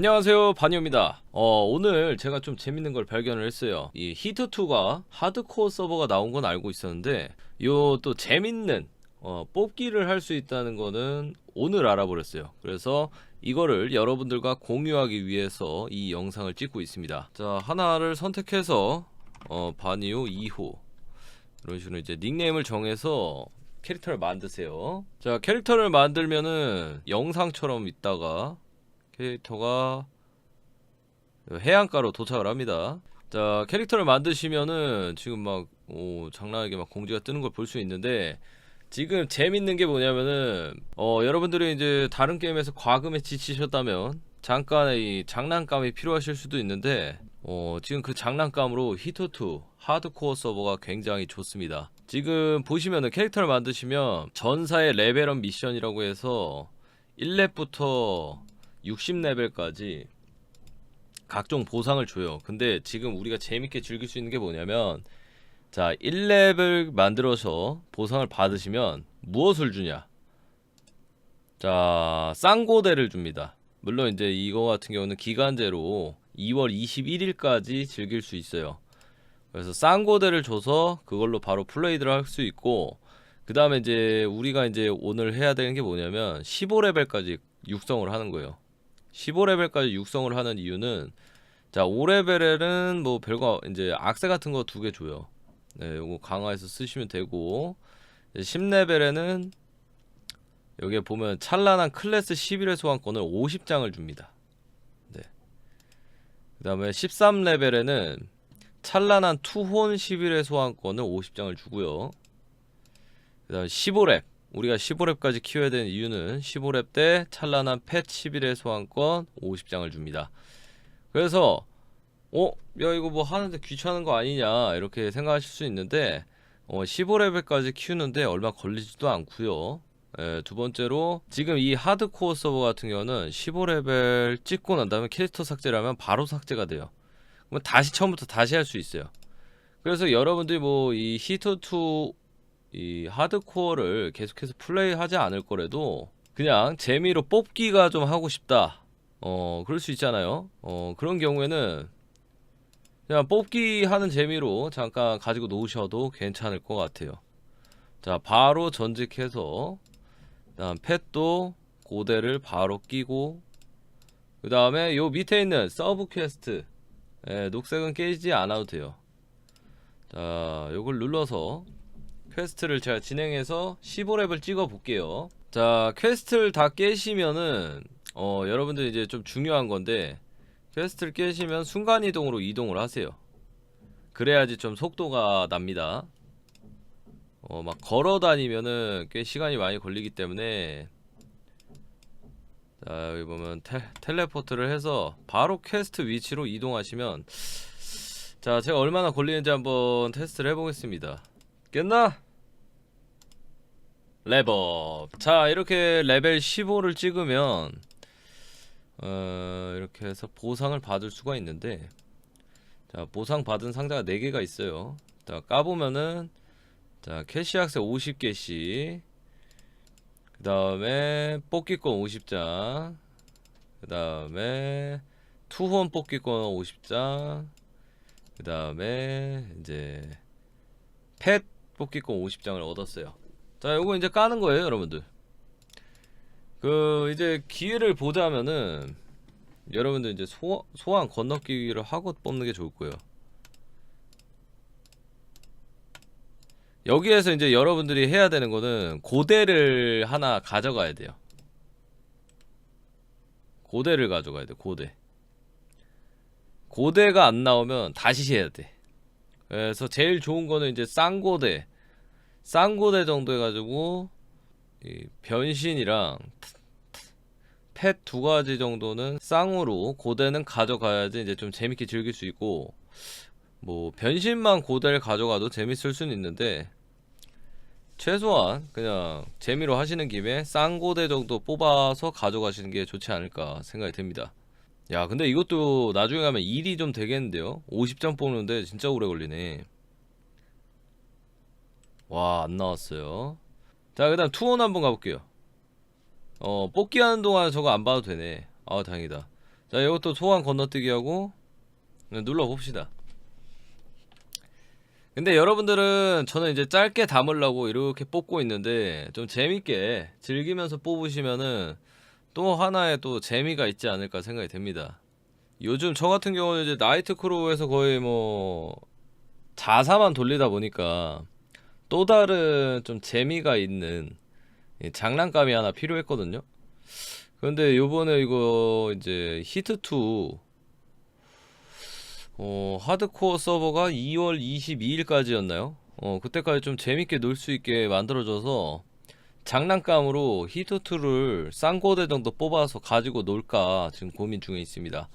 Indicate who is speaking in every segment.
Speaker 1: 안녕하세요. 바니오입니다. 어 오늘 제가 좀 재밌는 걸 발견을 했어요. 이 히트2가 하드코어 서버가 나온 건 알고 있었는데 요 또 재밌는 어, 뽑기를 할 수 있다는 거는 오늘 알아버렸어요. 그래서 이거를 여러분들과 공유하기 위해서 이 영상을 찍고 있습니다. 자 하나를 선택해서 어 바니오 2호. 이런 식으로 이제 닉네임을 정해서 캐릭터를 만드세요. 자 캐릭터를 만들면은 영상처럼 있다가 캐릭터가 해안가로 도착을 합니다. 자 캐릭터를 만드시면은 지금 막 오, 장난하게 막 공지가 뜨는 걸 볼 수 있는데 지금 재밌는 게 뭐냐면은 어 여러분들이 이제 다른 게임에서 과금에 지치셨다면 잠깐의 이 장난감이 필요하실 수도 있는데 어 지금 그 장난감으로 히터2 하드코어 서버가 굉장히 좋습니다. 지금 보시면은 캐릭터를 만드시면 전사의 레벨업 미션이라고 해서 1렙부터 60레벨까지 각종 보상을 줘요. 근데 지금 우리가 재밌게 즐길 수 있는 게 뭐냐면 자 1렙을 만들어서 보상을 받으시면 무엇을 주냐? 자 쌍고대를 줍니다. 물론 이제 이거 같은 경우는 기간제로 2월 21일까지 즐길 수 있어요. 그래서 쌍고대를 줘서 그걸로 바로 플레이를 할 수 있고 그 다음에 이제 우리가 이제 오늘 해야 되는 게 뭐냐면 15레벨까지 육성을 하는 거예요. 15레벨까지 육성을 하는 이유는 자 5레벨에는 뭐 별거 이제 악세 같은 거 두 개 줘요. 네, 요거 강화해서 쓰시면 되고 10레벨에는 여기에 보면 찬란한 클래스 11회 소환권을 50장을 줍니다. 네. 그 다음에 13레벨에는 찬란한 투혼 11회 소환권을 50장을 주고요. 그 다음 15렙 우리가 15렙까지 키워야 되는 이유는 15렙 때 찬란한 펫 11회 소환권 50장을 줍니다. 그래서 어? 야 이거 뭐 하는데 귀찮은 거 아니냐 이렇게 생각하실 수 있는데 어, 15레벨까지 키우는데 얼마 걸리지도 않고요. 예, 두 번째로 지금 이 하드코어 서버 같은 경우는 15레벨 찍고 난 다음에 캐릭터 삭제를 하면 바로 삭제가 돼요. 그럼 다시 처음부터 다시 할 수 있어요. 그래서 여러분들이 뭐 이 히터2 이 하드코어를 계속해서 플레이하지 않을 거라도 그냥 재미로 뽑기가 좀 하고 싶다. 어, 그럴 수 있잖아요. 어, 그런 경우에는 그냥 뽑기 하는 재미로 잠깐 가지고 놓으셔도 괜찮을 것 같아요. 자, 바로 전직해서 그다음 펫도 고대를 바로 끼고 그 다음에 요 밑에 있는 서브 퀘스트 예, 녹색은 깨지지 않아도 돼요. 자, 요걸 눌러서 퀘스트를 제가 진행해서 15렙을 찍어 볼게요. 자, 퀘스트를 다 깨시면은 어, 여러분들 이제 좀 중요한 건데 퀘스트를 깨시면 순간 이동으로 이동을 하세요. 그래야지 좀 속도가 납니다. 어, 막 걸어 다니면은 꽤 시간이 많이 걸리기 때문에 자, 여기 보면 텔, 텔레포트를 해서 바로 퀘스트 위치로 이동하시면 자, 제가 얼마나 걸리는지 한번 테스트를 해보겠습니다. 깼나? 레벨. 자, 이렇게 레벨 15를 찍으면 어, 이렇게 해서 보상을 받을 수가 있는데 자, 보상 받은 상자가 4개가 있어요. 자, 까보면은 자, 캐시 악세 50개씩 그 다음에 뽑기권 50장 그 다음에 투혼 뽑기권 50장 그 다음에 이제 펫 뽑기권 50장을 얻었어요 자 요거 이제 까는 거예요 여러분들 그 이제 기회를 보자면은 여러분들 이제 소, 소환 건너뛰기를 하고 뽑는 게 좋을 거예요 여기에서 이제 여러분들이 해야 되는 거는 고대를 하나 가져가야 돼요. 고대를 가져가야 돼. 고대. 고대가 안 나오면 다시 해야 돼. 그래서 제일 좋은 거는 이제 쌍고대. 쌍고대 정도 해가지고 이 변신이랑 펫 두 가지 정도는 쌍으로 고대는 가져가야지 이제 좀 재밌게 즐길 수 있고 뭐 변신만 고대를 가져가도 재밌을 수는 있는데 최소한 그냥 재미로 하시는 김에 쌍고대 정도 뽑아서 가져가시는 게 좋지 않을까 생각이 듭니다. 야 근데 이것도 나중에 가면 일이 좀 되겠는데요? 50장 뽑는데 진짜 오래 걸리네. 와 안 나왔어요. 자 그 다음 투원 한번 가볼게요. 어 뽑기 하는 동안 저거 안 봐도 되네. 아 다행이다. 자 이것도 소환 건너뛰기 하고 네, 눌러 봅시다 근데 여러분들은 저는 이제 짧게 담으려고 이렇게 뽑고 있는데 좀 재밌게 즐기면서 뽑으시면은 또 하나의 또 재미가 있지 않을까 생각이 됩니다 요즘 저 같은 경우는 이제 나이트 크루에서 거의 뭐 자사만 돌리다 보니까 또 다른 좀 재미가 있는 이 장난감이 하나 필요했거든요. 근데 요번에 이거 이제 히트2 어, 하드코어 서버가 2월 22일까지였나요? 어, 그때까지 좀 재밌게 놀 수 있게 만들어져서 장난감으로 히트2를 쌍고대 정도 뽑아서 가지고 놀까 지금 고민 중에 있습니다.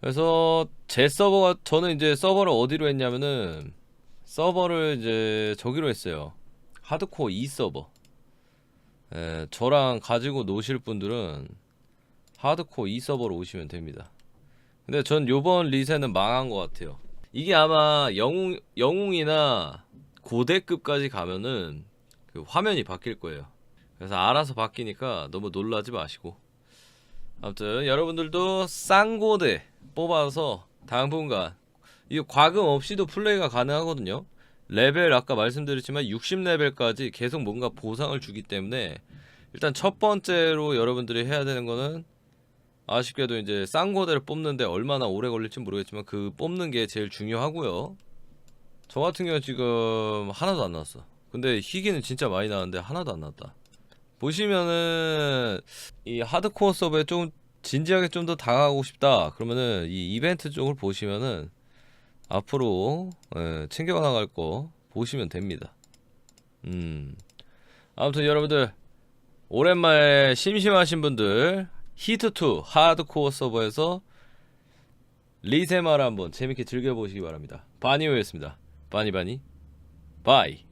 Speaker 1: 그래서 제 서버가 저는 이제 서버를 어디로 했냐면은 서버를 이제 저기로 했어요. 하드코어 2 서버. 예, 저랑 가지고 노실 분들은 하드코어 2 서버로 오시면 됩니다. 근데 전 요번 리셋은 망한 것 같아요. 이게 아마 영웅 영웅이나 고대급까지 가면은 그 화면이 바뀔 거예요. 그래서 알아서 바뀌니까 너무 놀라지 마시고. 아무튼 여러분들도 쌍고대 뽑아서 당분간 이거 과금 없이도 플레이가 가능하거든요. 레벨 아까 말씀드렸지만 60레벨까지 계속 뭔가 보상을 주기 때문에 일단 첫 번째로 여러분들이 해야 되는 거는 아쉽게도 이제 쌍고대를 뽑는데 얼마나 오래 걸릴지 모르겠지만 그 뽑는 게 제일 중요하고요. 저 같은 경우 지금 하나도 안 나왔어. 근데 희귀는 진짜 많이 나왔는데 하나도 안 나왔다. 보시면은 이 하드코어 서버에 좀 진지하게 좀 더 다가가고 싶다. 그러면은 이 이벤트 쪽을 보시면은 앞으로 예, 챙겨 나갈 거 보시면 됩니다. 음. 아무튼 여러분들 오랜만에 심심하신 분들 히트2 하드코어 서버에서 리세마를 한번 재밌게 즐겨보시기 바랍니다. 바니오였습니다. 바니바니 바이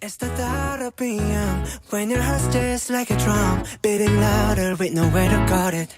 Speaker 2: It's the thought of being young when your heart's just like a drum, beating louder with nowhere to guard it.